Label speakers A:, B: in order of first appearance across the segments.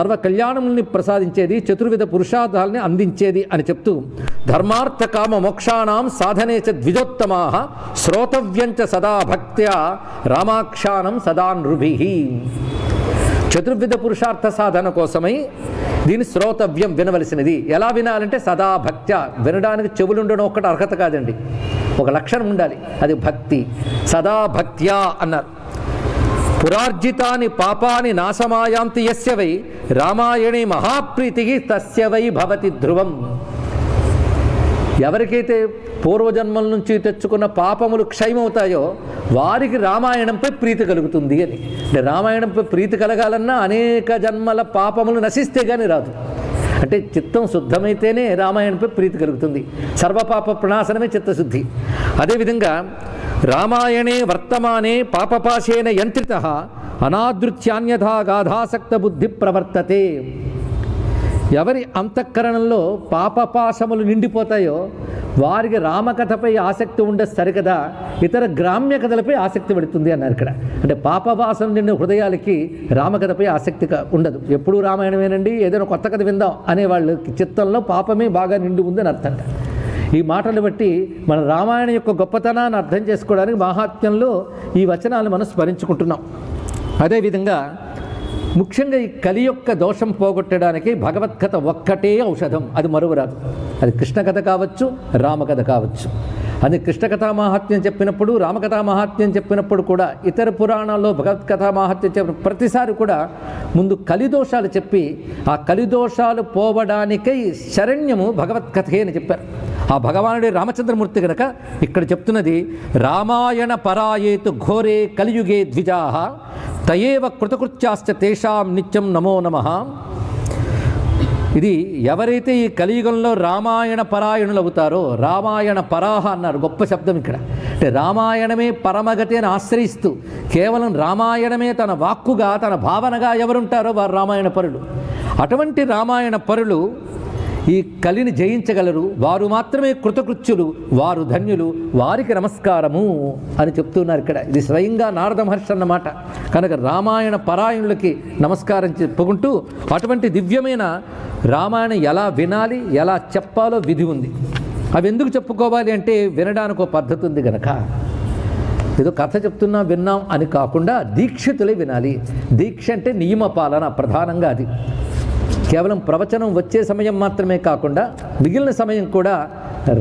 A: సర్వ కళ్యాణముల్ని ప్రసాదించేది చతుర్విధ పురుషార్థాలని అందించేది అని చెప్తూ ధర్మార్థ కామ మోక్షాణం సాధనే చ ద్విజోత్తమా శ్రోతవ్యంచ సదా భక్త్యా రామాక్షానం సదా నృభి. చతుర్విధ పురుషార్థ సాధన కోసమై దీని శ్రోతవ్యం వినవలసినది. ఎలా వినాలంటే సదా భక్త్య. వినడానికి చెవులు ఉండడం ఒక్కటి అర్హత కాదండి. ఒక లక్షణం ఉండాలి. అది భక్తి. సదా భక్త్యా అన్నారు. పురార్జితాని పాపాని నాశమాయాంతి యస్య వై రామాయణి మహాప్రీతికి తస్య వై భవతి ధ్రువం. ఎవరికైతే పూర్వజన్మల నుంచి తెచ్చుకున్న పాపములు క్షయమవుతాయో వారికి రామాయణంపై ప్రీతి కలుగుతుంది అని. అంటే రామాయణంపై ప్రీతి కలగాలన్నా అనేక జన్మల పాపములు నశిస్తే కానీ రాదు. అంటే చిత్తం శుద్ధమైతేనే రామాయణంపై ప్రీతి కలుగుతుంది. సర్వపాప ప్రణాశనమే చిత్తశుద్ధి. అదేవిధంగా రామాయణే వర్తమానే పాపపాశేన యంత్రిత అనాదృత్యాన్యథా గాధాసక్త బుద్ధి ప్రవర్తతే. ఎవరి అంతఃకరణంలో పాపపాశములు నిండిపోతాయో వారికి రామకథపై ఆసక్తి ఉండదు సరికదా ఇతర గ్రామ్య కథలపై ఆసక్తి పడుతుంది అన్నారు ఇక్కడ. అంటే పాపవాసం నిండిన హృదయాలకి రామకథపై ఆసక్తి ఉండదు. ఎప్పుడూ రామాయణమేనండి ఏదైనా కొత్త కథ విందాం అనేవాళ్ళు చిత్తంలో పాపమే బాగా నిండి ఉందని అర్థం. ఈ మాటలు బట్టి మన రామాయణం యొక్క గొప్పతనాన్ని అర్థం చేసుకోవడానికి మహాత్మ్యంలో ఈ వచనాలు మనం స్మరించుకుంటున్నాం. అదేవిధంగా ముఖ్యంగా ఈ కలి యొక్క దోషం పోగొట్టడానికి భగవత్కథ ఒక్కటే ఔషధం. అది మరువరాదు. అది కృష్ణ కథ కావచ్చు రామకథ కావచ్చు. అది కృష్ణకథా మహాత్మ్యం చెప్పినప్పుడు రామకథా మహాత్మ్యం చెప్పినప్పుడు కూడా ఇతర పురాణాల్లో భగవత్కథా మహాత్మ్యం చెప్పిన ప్రతిసారి కూడా ముందు కలిదోషాలు చెప్పి ఆ కలిదోషాలు పోవడానికై శరణ్యము భగవత్కథే అని చెప్పారు. ఆ భగవానుడి రామచంద్రమూర్తి గనక ఇక్కడ చెప్తున్నది రామాయణ పరాయేతు ఘోరే కలియుగే ద్విజాహ తయేవ కృతకృత్యాశ్చ తేషాం నిత్యం నమో నమ. ఇది ఎవరైతే ఈ కలియుగంలో రామాయణ పరాయణులు అవుతారో రామాయణ పరాహ అన్నారు గొప్ప శబ్దం ఇక్కడ. అంటే రామాయణమే పరమగతి అని ఆశ్రయిస్తూ కేవలం రామాయణమే తన వాక్కుగా తన భావనగా ఎవరుంటారో వారు రామాయణ పరులు. అటువంటి రామాయణ పరులు ఈ కలిని జయించగలరు. వారు మాత్రమే కృతకృత్యులు వారు ధన్యులు వారికి నమస్కారము అని చెప్తున్నారు ఇక్కడ. ఇది స్వయంగా నారద మహర్షి అన్నమాట. కనుక రామాయణ పరాయణులకి నమస్కారం చెప్పుకుంటూ అటువంటి దివ్యమైన రామాయణం ఎలా వినాలి ఎలా చెప్పాలో విధి ఉంది. అవి ఎందుకు చెప్పుకోవాలి అంటే వినడానికి ఒక పద్ధతి ఉంది గనక. ఏదో కథ చెప్తున్నా విన్నాం అని కాకుండా దీక్షితులే వినాలి. దీక్ష అంటే నియమ పాలన ప్రధానంగా అది. కేవలం ప్రవచనం వచ్చే సమయం మాత్రమే కాకుండా మిగిలిన సమయం కూడా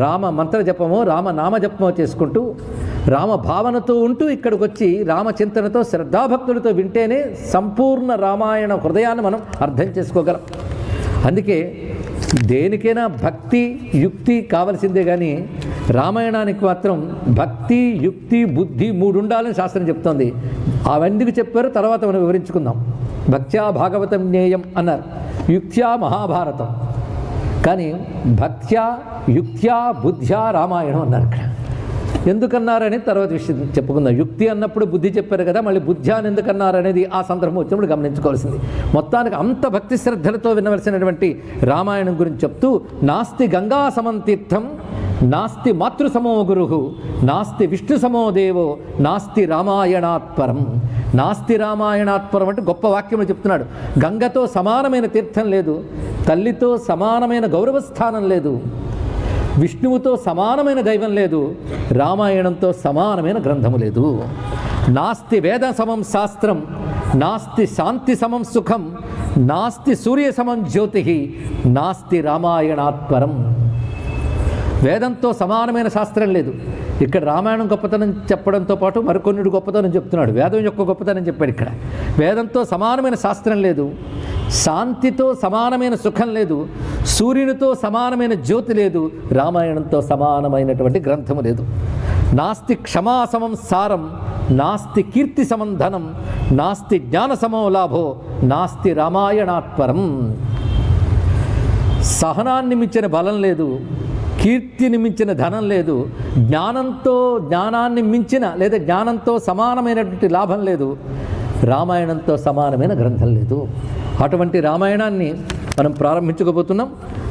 A: రామ మంత్ర జపము రామ నామ జపమో చేసుకుంటూ రామ భావనతో ఉంటూ ఇక్కడికి వచ్చి రామచింతనతో శ్రద్ధాభక్తులతో వింటేనే సంపూర్ణ రామాయణ హృదయాన్ని మనం అర్థం చేసుకోగలం. అందుకే దేనికైనా భక్తి యుక్తి కావలసిందే కానీ రామాయణానికి మాత్రం భక్తి యుక్తి బుద్ధి మూడు ఉండాలని శాస్త్రం చెప్తోంది. అవెందుకు చెప్పారో తర్వాత మనం వివరించుకుందాం. భక్త్యా భాగవతం జ్ఞేయం అన్నారు. యుక్త్యా మహాభారతం. కానీ భక్త్యా యుక్త్యా బుద్ధ్యా రామాయణం అన్నారు ఇక్కడ. ఎందుకన్నారని తర్వాత విషయం చెప్పుకుందాం. యుక్తి అన్నప్పుడు బుద్ధి చెప్పారు కదా మళ్ళీ బుద్ధి అని ఎందుకన్నారనేది ఆ సందర్భం వచ్చినప్పుడు గమనించుకోవాల్సింది. మొత్తానికి అంత భక్తి శ్రద్ధలతో వినవలసినటువంటి రామాయణం గురించి చెప్తూ నాస్తి గంగా సమంతీర్థం నాస్తి మాతృసమో గురు నాస్తి విష్ణు సమో దేవో నాస్తి రామాయణాత్పరం. నాస్తి రామాయణాత్పరం అంటే గొప్ప వాక్యం చెప్తున్నాడు. గంగతో సమానమైన తీర్థం లేదు తల్లితో సమానమైన గౌరవ స్థానం లేదు. విష్ణువుతో సమానమైన దైవం లేదు రామాయణంతో సమానమైన గ్రంథము లేదు. నాస్తి వేద సమం శాస్త్రం నాస్తి శాంతి సమం సుఖం నాస్తి సూర్య సమం జ్యోతి నాస్తి రామాయణాత్పరం. వేదంతో సమానమైన శాస్త్రం లేదు. ఇక్కడ రామాయణం గొప్పతనం చెప్పడంతో పాటు మరికొన్నిటి గొప్పతనం చెప్తున్నాడు. వేదం యొక్క గొప్పతనం చెప్పాడు ఇక్కడ. వేదంతో సమానమైన శాస్త్రం లేదు. శాంతితో సమానమైన సుఖం లేదు. సూర్యునితో సమానమైన జ్యోతి లేదు. రామాయణంతో సమానమైనటువంటి గ్రంథము లేదు. నాస్తి క్షమాసమం సారం నాస్తి కీర్తి సమం ధనం నాస్తి జ్ఞాన సమో లాభో నాస్తి రామాయణాత్పరం. సహనాన్ని మించిన బలం లేదు. కీర్తిని మించిన ధనం లేదు జ్ఞానంతో జ్ఞానాన్ని మించిన లేదా జ్ఞానంతో సమానమైనటువంటి లాభం లేదు రామాయణంతో సమానమైన గ్రంథం లేదు. అటువంటి రామాయణాన్ని మనం ప్రారంభించుకోబోతున్నాం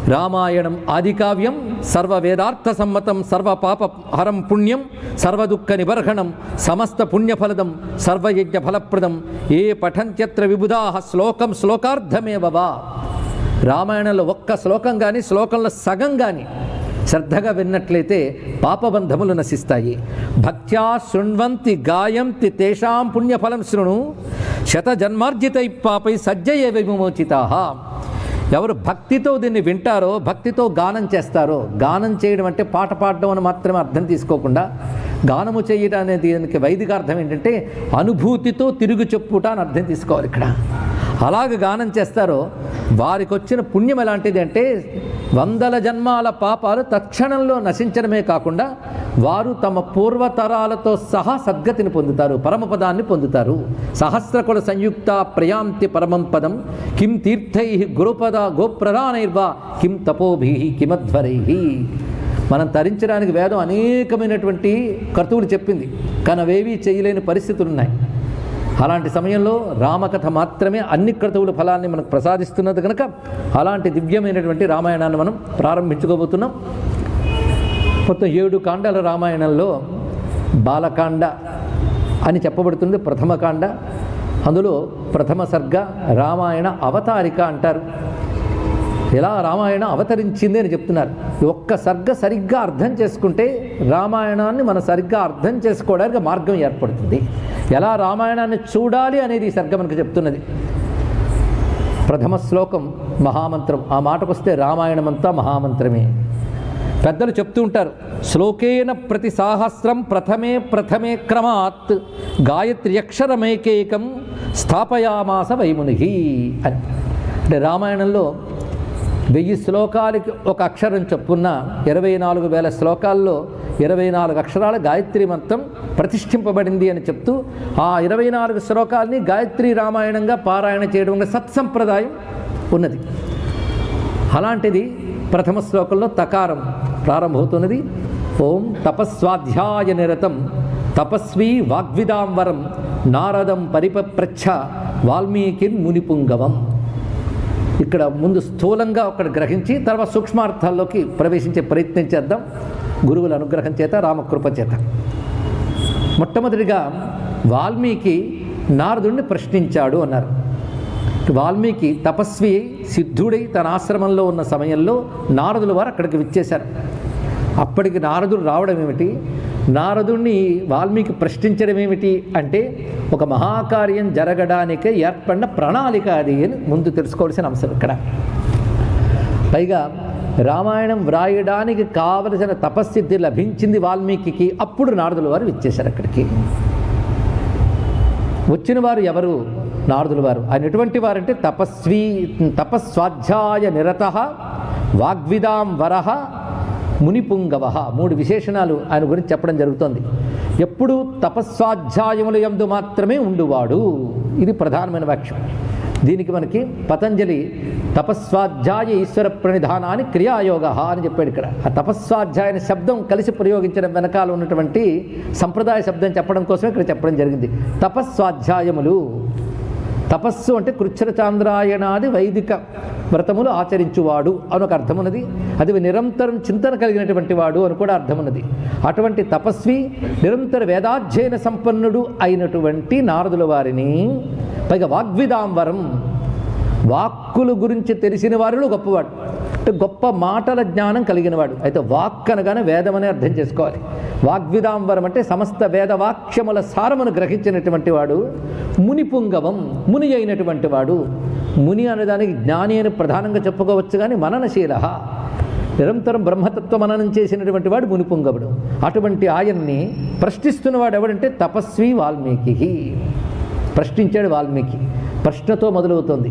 A: రామాయణం ఆదికావ్యం సర్వ వేదార్థ సమ్మతం సర్వ పాప హరం పుణ్యం సర్వదుఃఖ నిబర్హణం సమస్త పుణ్యఫలదం సర్వయజ్ఞ ఫలప్రదం ఏ పఠంత్యత్ర విబుధా శ్లోకం శ్లోకార్థమేవ రామాయణంలో ఒక్క శ్లోకం కానీ శ్లోకంలో సగం కానీ శ్రద్ధగా విన్నట్లయితే పాపబంధములు నశిస్తాయి. భక్త్యా శృణ్వంతి గాయంతి తేషాం పుణ్యఫలం శృణు శత జన్మార్జితై పాపై సజ్జయ విమోచితా ఎవరు భక్తితో దీన్ని వింటారో భక్తితో గానం చేస్తారో గానం చేయడం అంటే పాట పాడడం అని మాత్రమే అర్థం తీసుకోకుండా గానము చేయడం అనేది దానికి వైదిక అర్థం ఏంటంటే అనుభూతితో తిరుగు చెప్పుట అని అర్థం తీసుకోవాలి ఇక్కడ. అలాగ గానం చేస్తారో వారికి వచ్చిన పుణ్యం ఎలాంటిది అంటే వందల జన్మాల పాపాలు తక్షణంలో నశించడమే కాకుండా వారు తమ పూర్వతరాలతో సహా సద్గతిని పొందుతారు పరమపదాన్ని పొందుతారు. సహస్రకుల సంయుక్త ప్రయాంతి పరమం పదం కిం తీర్థై గురుపద గోప్రధానైర్వా కిం తపోభి కిమధ్వరై. మనం తరించడానికి వేదం అనేకమైనటువంటి కర్తువులు చెప్పింది. కానీ చేయలేని పరిస్థితులు ఉన్నాయి అలాంటి సమయంలో రామకథ మాత్రమే అన్ని క్రతువుల ఫలాన్ని మనకు ప్రసాదిస్తున్నది కనుక అలాంటి దివ్యమైనటువంటి రామాయణాన్ని మనం ప్రారంభించుకోబోతున్నాం. మొత్తం ఏడు కాండాల రామాయణంలో బాలకాండ అని చెప్పబడుతుంది ప్రథమకాండ అందులో ప్రథమ సర్గ రామాయణ అవతారిక అంటారు. ఎలా రామాయణ అవతరించింది అని చెప్తున్నారు. ఒక్క సర్గ సరిగ్గా అర్థం చేసుకుంటే రామాయణాన్ని మనం సరిగ్గా అర్థం చేసుకోవడానికి మార్గం ఏర్పడుతుంది. ఎలా రామాయణాన్ని చూడాలి అనేది ఈ సర్గ మనకు చెప్తున్నది. ప్రథమ శ్లోకం మహామంత్రం. ఆ మాటకు వస్తే రామాయణం అంతా మహామంత్రమే. పెద్దలు చెప్తూ ఉంటారు శ్లోకేన ప్రతి సాహస్రం ప్రథమే ప్రథమే క్రమాత్ గాయత్ర్యక్షరమేకేకం స్థాపయామాస వైముని అని. అంటే రామాయణంలో వెయ్యి శ్లోకాలకి ఒక అక్షరం చొప్పున ఇరవై నాలుగు వేల శ్లోకాల్లో ఇరవై నాలుగు అక్షరాల గాయత్రి మంత్రం ప్రతిష్ఠింపబడింది అని చెప్తూ ఆ ఇరవై నాలుగు శ్లోకాల్ని గాయత్రి రామాయణంగా పారాయణ చేయడం సత్సంప్రదాయం ఉన్నది. అలాంటిది ప్రథమ శ్లోకంలో తకారం ప్రారంభమవుతున్నది. ఓం తపస్వాధ్యాయ నిరతం తపస్వీ వాగ్విదాంబరం నారదం పరిపప్రచ్ఛ వాల్మీకిన్ మునిపుంగవం. ఇక్కడ ముందు స్థూలంగా ఒకటి గ్రహించి తర్వాత సూక్ష్మార్థాల్లోకి ప్రవేశించే ప్రయత్నం చేద్దాం. గురువుల అనుగ్రహం చేత రామకృప చేత. మొట్టమొదటిగా వాల్మీకి నారదుడిని ప్రశ్నించాడు అన్నారు. వాల్మీకి తపస్వి సిద్ధుడై తన ఆశ్రమంలో ఉన్న సమయంలో నారదుల వారు అక్కడికి విచ్చేశారు. అప్పటికి నారదుడు రావడం ఏమిటి? నారదుణ్ణి వాల్మీకి ప్రశ్నించడం ఏమిటి అంటే ఒక మహాకార్యం జరగడానికి ఏర్పడిన ప్రణాళిక అది అని ముందు తెలుసుకోవాల్సిన అంశం ఇక్కడ. పైగా రామాయణం వ్రాయడానికి కావలసిన తపస్థితి లభించింది వాల్మీకి అప్పుడు నారదుల వారు ఇచ్చేశారు అక్కడికి. వచ్చిన వారు ఎవరు? నారదుల వారు. ఆయన ఎటువంటి వారంటే తపస్వీ తపస్వాధ్యాయ నిరత వాగ్విదాం వరహ మునిపుంగవ. మూడు విశేషణాలు ఆయన గురించి చెప్పడం జరుగుతోంది. ఎప్పుడు తపస్వాధ్యాయముల యందు మాత్రమే ఉండువాడు. ఇది ప్రధానమైన వాక్యం. దీనికి మనకి పతంజలి తపస్వాధ్యాయ ఈశ్వర ప్రణిధానాన్ని క్రియాయోగ అని చెప్పాడు ఇక్కడ. ఆ తపస్వాధ్యాయ శబ్దం కలిసి ప్రయోగించడం వెనకాల ఉన్నటువంటి సంప్రదాయ శబ్దం చెప్పడం కోసమే ఇక్కడ చెప్పడం జరిగింది. తపస్వాధ్యాయములు. తపస్సు అంటే కృచ్ఛ్ర చాంద్రాయణాది వైదిక వ్రతములు ఆచరించువాడు అని ఒక అర్థం ఉన్నది అది నిరంతరం చింతన కలిగినటువంటి వాడు అని కూడా అర్థం ఉన్నది అటువంటి తపస్వి నిరంతర వేదాధ్యయన సంపన్నుడు అయినటువంటి నారదుల వారిని పైగా వాగ్విదాంబరం వాక్కుల గురించి తెలిసిన వారిలో గొప్పవాడు. అంటే గొప్ప మాటల జ్ఞానం కలిగినవాడు. అయితే వాక్ అనగానే వేదమనే అర్థం చేసుకోవాలి. వాగ్విదాంబరం అంటే సమస్త వేదవాక్యముల సారమును గ్రహించినటువంటి వాడు మునిపుంగవం ముని అయినటువంటి వాడు. ముని అనేదానికి జ్ఞాని అని ప్రధానంగా చెప్పుకోవచ్చు కానీ మననశీల నిరంతరం బ్రహ్మతత్వ మననం చేసినటువంటి వాడు మునిపుంగవుడు. అటువంటి ఆయన్ని ప్రశ్నిస్తున్నవాడు ఎవడంటే తపస్వి వాల్మీకి ప్రశ్నించాడు వాల్మీకి. ప్రశ్నతో మొదలవుతుంది.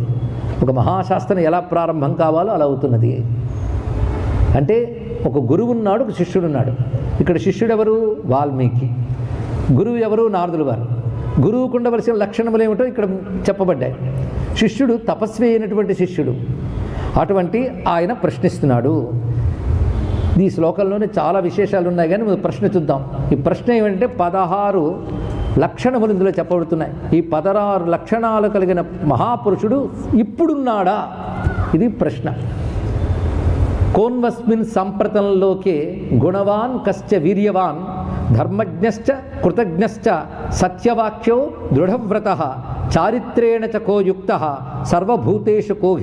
A: ఒక మహాశాస్త్రం ఎలా ప్రారంభం కావాలో అలా అవుతున్నది. అంటే ఒక గురువు ఉన్నాడు ఒక శిష్యుడు ఉన్నాడు. ఇక్కడ శిష్యుడెవరు వాల్మీకి. గురువు ఎవరు? నారదులు వారు. గురువుకు ఉండవలసిన లక్షణములు ఏమిటో ఇక్కడ చెప్పబడ్డాయి. శిష్యుడు తపస్వి అయినటువంటి శిష్యుడు. అటువంటి ఆయన ప్రశ్నిస్తున్నాడు. ఈ శ్లోకంలోనే చాలా విశేషాలు ఉన్నాయి కానీ మనం ప్రశ్న చూద్దాం ఈ ప్రశ్న ఏమంటే పదహారు లక్షణములు ఇందులో చెప్పబడుతున్నాయి. ఈ పదహారు లక్షణాలు కలిగిన మహాపురుషుడు ఇప్పుడున్నాడా? ఇది ప్రశ్న. కోన్వస్మిన్ సంప్రతంలోకే గుణవాన్ కశ్చ వీర్యవాన్ ధర్మజ్ఞశ్చ కృతజ్ఞశ్చ సత్యవాక్యో దృఢవ్రత చారిత్రేణ చ కో యుక్త సర్వభూతేషు కో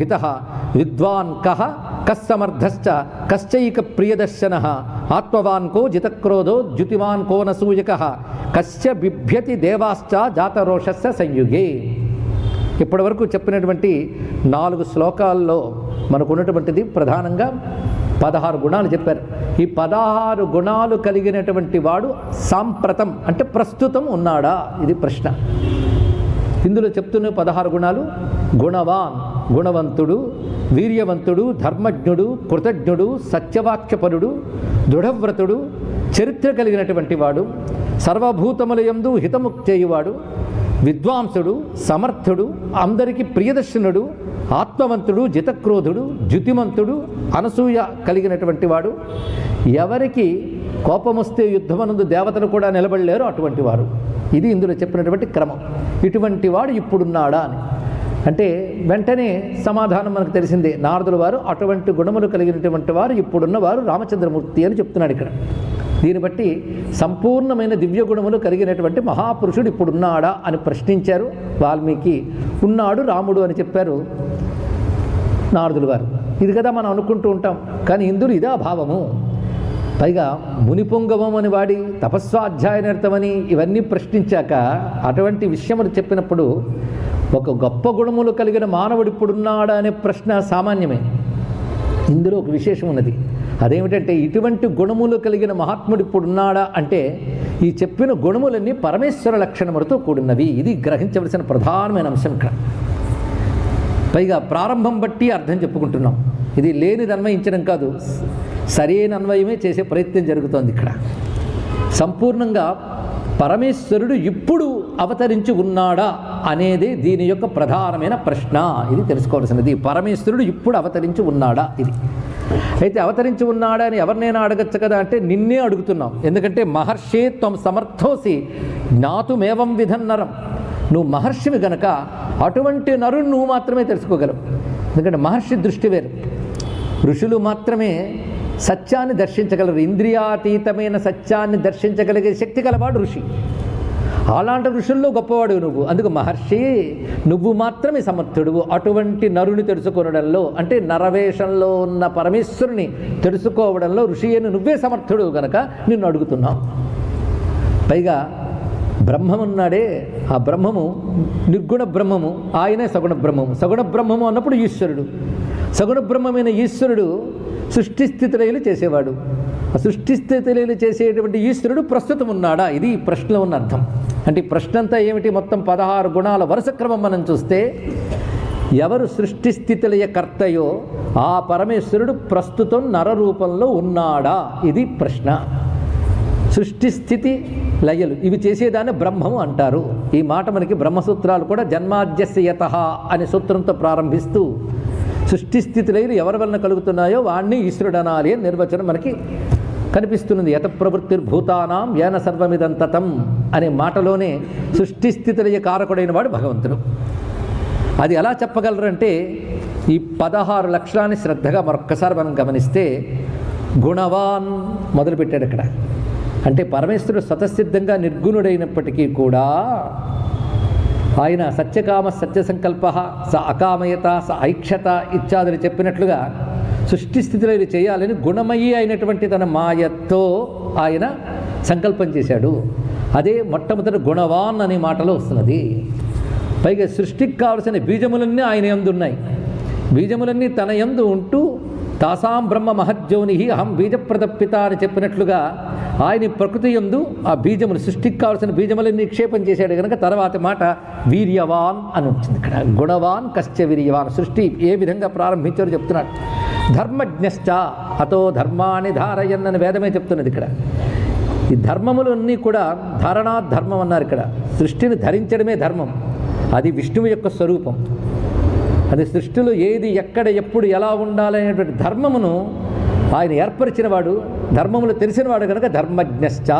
A: విద్వాన్ కహ కస్సమర్థశ్చ కశ్చైక ప్రియదర్శన ఆత్మవాన్ కో జితక్రోధో ద్యుతివాన్ కో కశ్య కశ్చ బిభ్యతి దేవాశ్చ జాతరోషస్య సంయుగే. ఇప్పటి వరకు చెప్పినటువంటి నాలుగు శ్లోకాల్లో మనకు ఉన్నటువంటిది ప్రధానంగా పదహారు గుణాలు చెప్పారు. ఈ పదహారు గుణాలు కలిగినటువంటి వాడు సాంప్రతం అంటే ప్రస్తుతం ఉన్నాడా? ఇది ప్రశ్న. ఇందులో చెప్తున్న పదహారు గుణాలు గుణవాన్ గుణవంతుడు వీర్యవంతుడు ధర్మజ్ఞుడు కృతజ్ఞుడు సత్యవాక్యపరుడు దృఢవ్రతుడు చరిత్ర కలిగినటువంటి వాడు సర్వభూతముల యందు హితము చేయువాడు విద్వాంసుడు సమర్థుడు అందరికీ ప్రియదర్శనుడు ఆత్మవంతుడు జితక్రోధుడు జ్యుతిమంతుడు అనసూయ కలిగినటువంటి వాడు. ఎవరికి కోపమొస్తే యుద్ధమనందు దేవతలు కూడా నిలబడలేరు అటువంటి వారు. ఇది ఇందులో చెప్పినటువంటి క్రమం. ఇటువంటి వాడు ఇప్పుడున్నాడా అని. అంటే వెంటనే సమాధానం మనకు తెలిసిందే. నారదుల వారు అటువంటి గుణములు కలిగినటువంటి వారు ఇప్పుడున్న వారు రామచంద్రమూర్తి అని చెప్తున్నాడు ఇక్కడ. దీన్ని బట్టి సంపూర్ణమైన దివ్య గుణములు కలిగినటువంటి మహాపురుషుడు ఇప్పుడున్నాడా అని ప్రశ్నించారు. వాల్మీకి ఉన్నాడు రాముడు అని చెప్పారు నారదులు వారు. ఇది కదా మనం అనుకుంటూ ఉంటాం. కానీ ఇందులో ఇదా భావము. పైగా మునిపుంగవం అని వాడి తపస్వాధ్యాయనర్థమని ఇవన్నీ ప్రశ్నించాక అటువంటి విషయములు చెప్పినప్పుడు ఒక గొప్ప గుణములు కలిగిన మానవుడు ఇప్పుడున్నాడా అనే ప్రశ్న సామాన్యమే. ఇందులో ఒక విశేషం ఉన్నది. అదేమిటంటే ఇటువంటి గుణములు కలిగిన మహాత్ముడు ఇప్పుడున్నాడా అంటే ఈ చెప్పిన గుణములన్నీ పరమేశ్వర లక్షణములతో కూడినవి. ఇది గ్రహించవలసిన ప్రధానమైన అంశం ఇక్కడ. పైగా ప్రారంభం బట్టి అర్థం చెప్పుకుంటున్నాం. ఇది లేనిది అన్వయించడం కాదు. సరైన అన్వయమే చేసే ప్రయత్నం జరుగుతోంది ఇక్కడ. సంపూర్ణంగా పరమేశ్వరుడు ఇప్పుడు అవతరించి ఉన్నాడా? అనేది దీని యొక్క ప్రధానమైన ప్రశ్న. ఇది తెలుసుకోవాల్సినది. పరమేశ్వరుడు ఇప్పుడు అవతరించి ఉన్నాడా? ఇది. అయితే అవతరించి ఉన్నాడా అని ఎవరినైనా అడగచ్చు కదా? అంటే నిన్నే అడుగుతున్నాం. ఎందుకంటే మహర్షి త్వం సమర్థోసి జ్ఞాతుమేవం విధం నరం. నువ్వు మహర్షివి గనక అటువంటి నరుని నువ్వు మాత్రమే తెలుసుకోగలవు. ఎందుకంటే మహర్షి దృష్టి వేరు. ఋషులు మాత్రమే సత్యాన్ని దర్శించగలరు. ఇంద్రియాతీతమైన సత్యాన్ని దర్శించగలిగే శక్తి గలవాడు ఋషి. అలాంటి ఋషుల్లో గొప్పవాడు నువ్వు. అందుకు మహర్షి నువ్వు మాత్రమే సమర్థుడు అటువంటి నరుని తెలుసుకొనడంలో అంటే నరవేషంలో ఉన్న పరమేశ్వరుని తెలుసుకోవడంలో ఋషి అని నువ్వే సమర్థుడు కనుక నిన్ను అడుగుతున్నావు పైగా బ్రహ్మమున్నాడే ఆ బ్రహ్మము నిర్గుణ బ్రహ్మము ఆయనే సగుణ బ్రహ్మము. సగుణ బ్రహ్మము అన్నప్పుడు ఈశ్వరుడు. సగుణ బ్రహ్మమైన ఈశ్వరుడు సృష్టి స్థితిలయలు చేసేవాడు. సృష్టి స్థితిలయలు చేసేటువంటి ఈశ్వరుడు ప్రస్తుతం ఉన్నాడా? ఇది ప్రశ్న ఉన్న అర్థం. అంటే ఈ ప్రశ్న అంతా ఏమిటి? మొత్తం పదహారు గుణాల వరుస క్రమం మనం చూస్తే ఎవరు సృష్టి స్థితిలయ కర్తయో ఆ పరమేశ్వరుడు ప్రస్తుతం నరరూపంలో ఉన్నాడా? ఇది ప్రశ్న. సృష్టి స్థితి లయలు ఇవి చేసేదాన్ని బ్రహ్మము అంటారు. ఈ మాట మనకి బ్రహ్మసూత్రాలు కూడా జన్మాద్యస్యత అనే సూత్రంతో ప్రారంభిస్తూ సృష్టి స్థితి లయలు ఎవరి వలన కలుగుతున్నాయో వాణ్ణి ఈశ్వరుడు అనాలి అని నిర్వచనం మనకి కనిపిస్తున్నది యత ప్రవృత్తిర్భూతానాం యాన సర్వమిదంతతం అనే మాటలోనే సృష్టి స్థితులయ్య కారకుడైన వాడు భగవంతుడు. అది ఎలా చెప్పగలరంటే ఈ పదహారు లక్షలాన్ని శ్రద్ధగా మరొక్కసారి మనం గమనిస్తే గుణవాన్ మొదలుపెట్టాడు ఇక్కడ అంటే పరమేశ్వరుడు స్వతసిద్ధంగా నిర్గుణుడైనప్పటికీ కూడా ఆయన సత్యకామ సత్య సంకల్ప స అకామయత స ఐక్షత ఇత్యాదులు చెప్పినట్లుగా సృష్టి స్థితిలో ఇది చేయాలని గుణమయ్యి అయినటువంటి తన మాయతో ఆయన సంకల్పం చేశాడు. అదే మొట్టమొదటి గుణవాన్ అనే మాటలో వస్తున్నది. పైగా సృష్టికి కావలసిన బీజములన్నీ ఆయన ఎందున్నాయి బీజములన్నీ తన యందు ఉంటూ తాసాం బ్రహ్మ మహజ్యోని అహం బీజప్రదప్పిత అని చెప్పినట్లుగా ఆయన ప్రకృతి యందు ఆ బీజములు సృష్టికి కావలసిన బీజములన్నీ నిక్షేపం చేశాడు కనుక తర్వాత మాట వీర్యవాన్ అని వచ్చింది ఇక్కడ. గుణవాన్ కశ్చ వీర్యవాన్. సృష్టి ఏ విధంగా ప్రారంభించారో చెప్తున్నాడు. ధర్మజ్ఞశ్చ అతో ధర్మాన్ని ధారయన్ అని వేదమే చెప్తున్నది ఇక్కడ. ఈ ధర్మములన్నీ కూడా ధారణా ధర్మం అన్నారు ఇక్కడ. సృష్టిని ధరించడమే ధర్మం. అది విష్ణువు యొక్క స్వరూపం. అది సృష్టిలో ఏది ఎక్కడ ఎప్పుడు ఎలా ఉండాలనేటువంటి ధర్మమును ఆయన ఏర్పరిచినవాడు ధర్మములు తెలిసినవాడు కనుక ధర్మజ్ఞశ్చ.